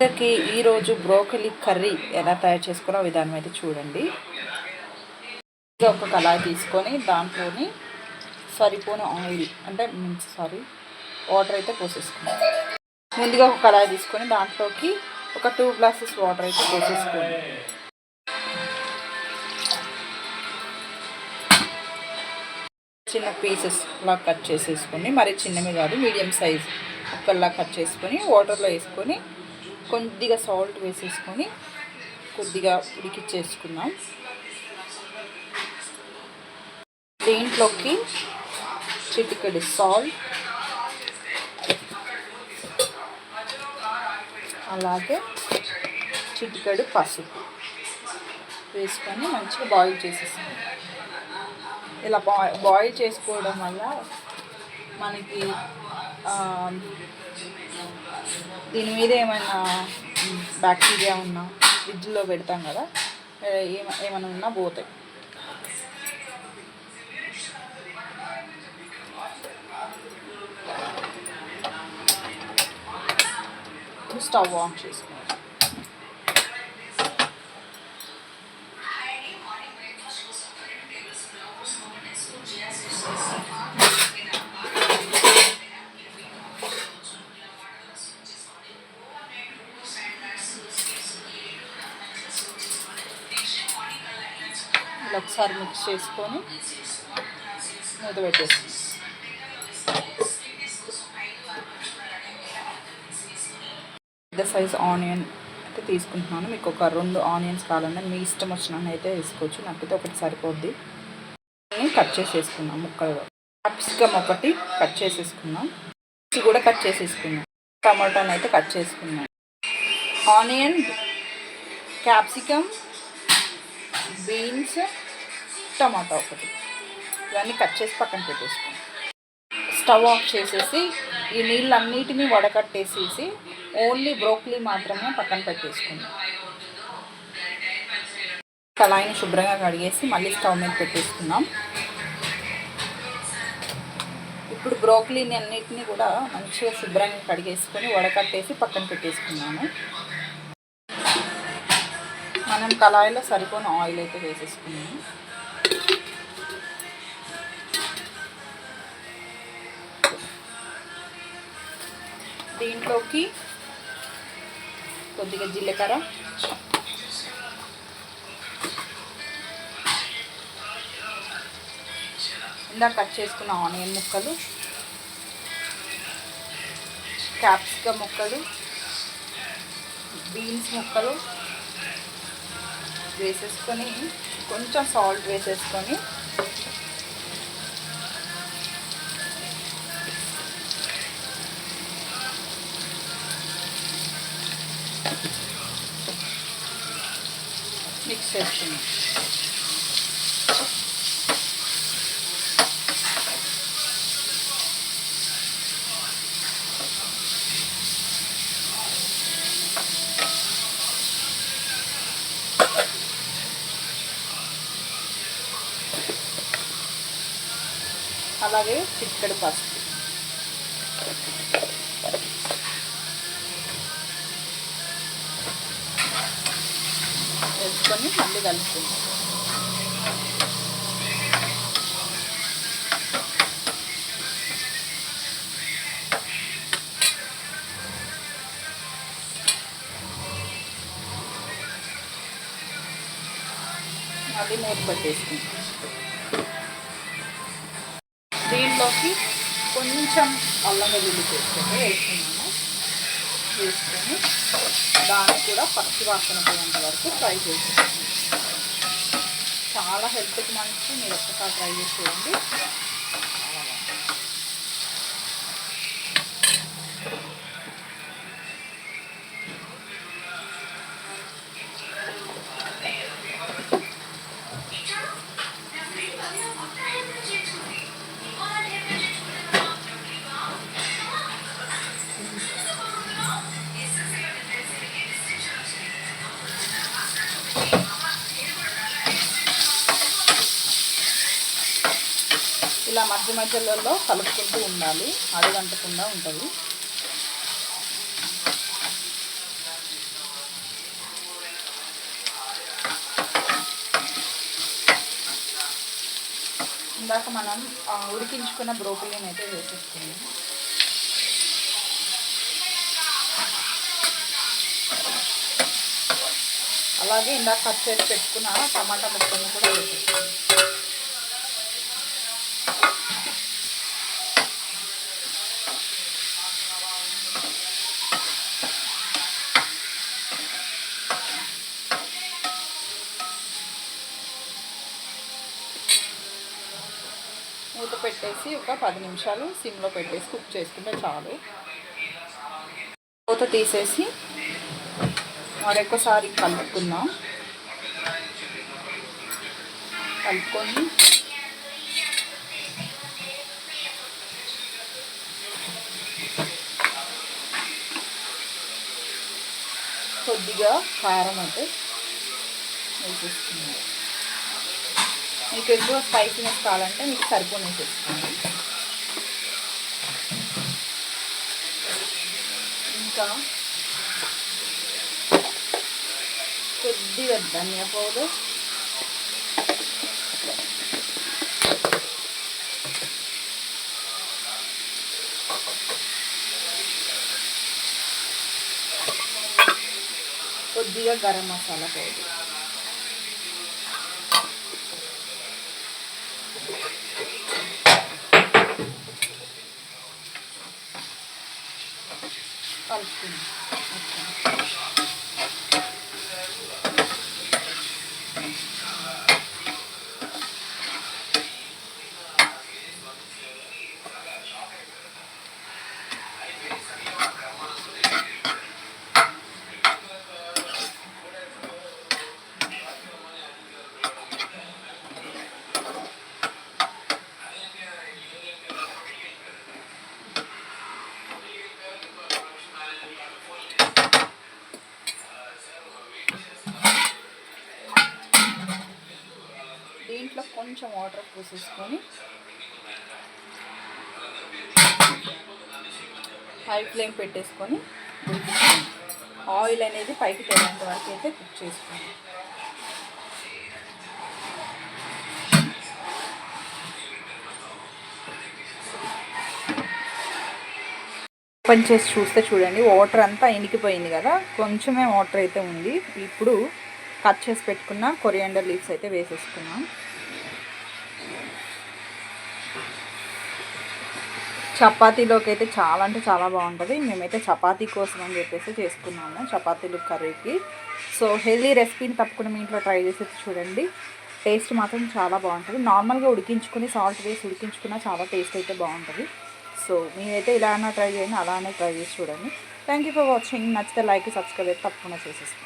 ఈ ఈరోజు broccoli curry ఎలా తయారు చేసుకున్న విధానం అయితే చూడండి. ఒక కళాయి తీసుకొని దాంట్లోని సరిపోని ఆయిల్ అంటే సారీ వాటర్ అయితే పోసేసుకున్నాం ముందుగా ఒక కళాయి తీసుకొని దాంట్లోకి ఒక టూ గ్లాసెస్ వాటర్ అయితే పోసేసుకోండి. చిన్న పీసెస్ లా కట్ చేసేసుకొని మరి చిన్నవి కాదు మీడియం సైజ్ ముక్కల్లా కట్ చేసుకొని వాటర్లో వేసుకొని కొద్దిగా సాల్ట్ వేసేసుకొని కొద్దిగా ఉడికిచ్చేసుకుందాం. దీంట్లోకి చిటికడి సాల్ట్ అలాగే చిటికడు పసుపు వేసుకొని మంచిగా బాయిల్ చేసేసాం ఇలా బాయిల్ చేసుకోవడం వల్ల మనకి దీని మీద ఏమైనా బ్యాక్టీరియా ఉన్నా ఫ్రిడ్జ్లో పెడతాం కదా ఏమ ఏమైనా ఉన్నా పోతాయి. స్టవ్ ఆన్ చేసుకోవాలి ఇలా ఒకసారి మిక్స్ చేసుకొని మూత పెట్టేసి పెద్ద సైజ్ ఆనియన్ అయితే తీసుకుంటున్నాను. మీకు ఒక రెండు ఆనియన్స్ కావాలన్నా మీ ఇష్టం వచ్చిన అయితే వేసుకోవచ్చు. నాకైతే ఒకటి సరిపోద్ది. కట్ చేసేసుకున్నాం ముక్కలు. క్యాప్సికమ్ ఒకటి కట్ చేసేసుకున్నాం కూడా కట్ చేసేసుకున్నాం టమాటాని అయితే కట్ చేసుకున్నాం ఆనియన్ క్యాప్సికమ్ బీన్స్ టమాటా ఒకటి. ఇవన్నీ కట్ చేసి పక్కన పెట్టేసుకోండి స్టవ్ ఆఫ్ చేసేసి ఈ నీళ్ళన్నిటినీ వడకట్టేసేసి ఓన్లీ బ్రోక్లీ మాత్రమే పక్కన పెట్టేసుకుందాం కళాయిని శుభ్రంగా కడిగేసి మళ్ళీ స్టవ్ మీద పెట్టేసుకున్నాం ఇప్పుడు బ్రోక్లీని అన్నిటిని కూడా మంచిగా శుభ్రంగా కడిగేసుకొని వడకట్టేసి పక్కన పెట్టేసుకున్నాము. మనం కళాయిలో సరిపోని ఆయిల్ అయితే వేసేసుకున్నాము దీంట్లోకి కొద్దిగా జీలకర్ర. ఇందాక కట్ చేసుకున్న ఆనియన్ ముక్కలు. క్యాప్సికమ్ ముక్కలు. బీన్స్ ముక్కలు. వేసేసుకొని కొంచెం సాల్ట్ వేసేసుకొని మిక్స్ చేసుకున్నాం అలాగే చిక్కడి పసుపు. వేసుకొని మళ్ళీ కలుపుకుందాం. మళ్ళీ మూత పట్టేసుకుంటాం దీంట్లోకి కొంచెం అల్లం వెల్లుల్లి చేసుకొని వేసుకున్నాము వేసుకొని దాన్ని కూడా పచ్చి వాసన పోయేంత వరకు ఫ్రై చేసుకుంటాము చాలా హెల్త్కి మంచి మీరు ఒక్కసారి ట్రై చేసేయండి మధ్య మధ్యలలో కలుపుకుంటూ ఉండాలి. అడుగంటకుండా ఉంటుంది. ఇందాక మనం ఉడికించుకున్న బ్రోకలీ అయితే వేసేస్తుంది అలాగే ఇందాక కట్ చేసి పెట్టుకున్న టమాటా ముక్కలను కూడా వేసేస్తుంది పెట్టేసి ఒక పది నిమిషాలు సిమ్లో పెట్టేసి కుక్ చేసుకుంటే చాలు. మూత తీసేసి మరొకసారి కలుపుకుందాం. కలుపుకొని కొద్దిగా కారం అయితే వేసేస్తున్నాం మీకు ఎక్కువ స్పైసీనెస్ కావాలంటే మీకు సరిపోనే చేసుకోండి. ఇంకా కొద్దిగా ధనియా పౌడర్. కొద్దిగా గరం మసాలా పౌడర్. కలుపుకుందాం కొంచెం వాటర్ పోసేసుకొని హై ఫ్లేమ్ పెట్టేసుకొని ఆయిల్ అనేది పైకి తేలేంత వరకు అయితే కుక్ చేసుకోండి ఓపెన్ చేసి చూస్తే చూడండి వాటర్ అంతా ఇనికిపోయింది కదా కొంచెమే వాటర్ అయితే ఉంది. ఇప్పుడు కట్ చేసి పెట్టుకున్న కొరియాండర్ లీవ్స్ అయితే వేసేసుకున్నాం చపాతీలోకి అయితే చాలా అంటే చాలా బాగుంటుంది. మేమైతే చపాతీ కోసం అని చెప్పేసి చేసుకున్నాము చపాతీలు కర్రీకి. సో హెల్దీ రెసిపీని తప్పకుండా మీ ఇంట్లో ట్రై చేసి చూడండి. టేస్ట్ మాత్రం చాలా బాగుంటుంది. నార్మల్గా ఉడికించుకుని సాల్ట్ వేసి ఉడికించుకున్నా చాలా టేస్ట్ అయితే బాగుంటుంది. సో మీరైతే ఇలా అన్నా ట్రై చేయండి అలానే ట్రై చేసి చూడండి. థ్యాంక్ యూ ఫర్ వాచింగ్ నచ్చితే లైక్ సబ్స్క్రైబ్ అయితే తప్పకుండా చేసేస్తాను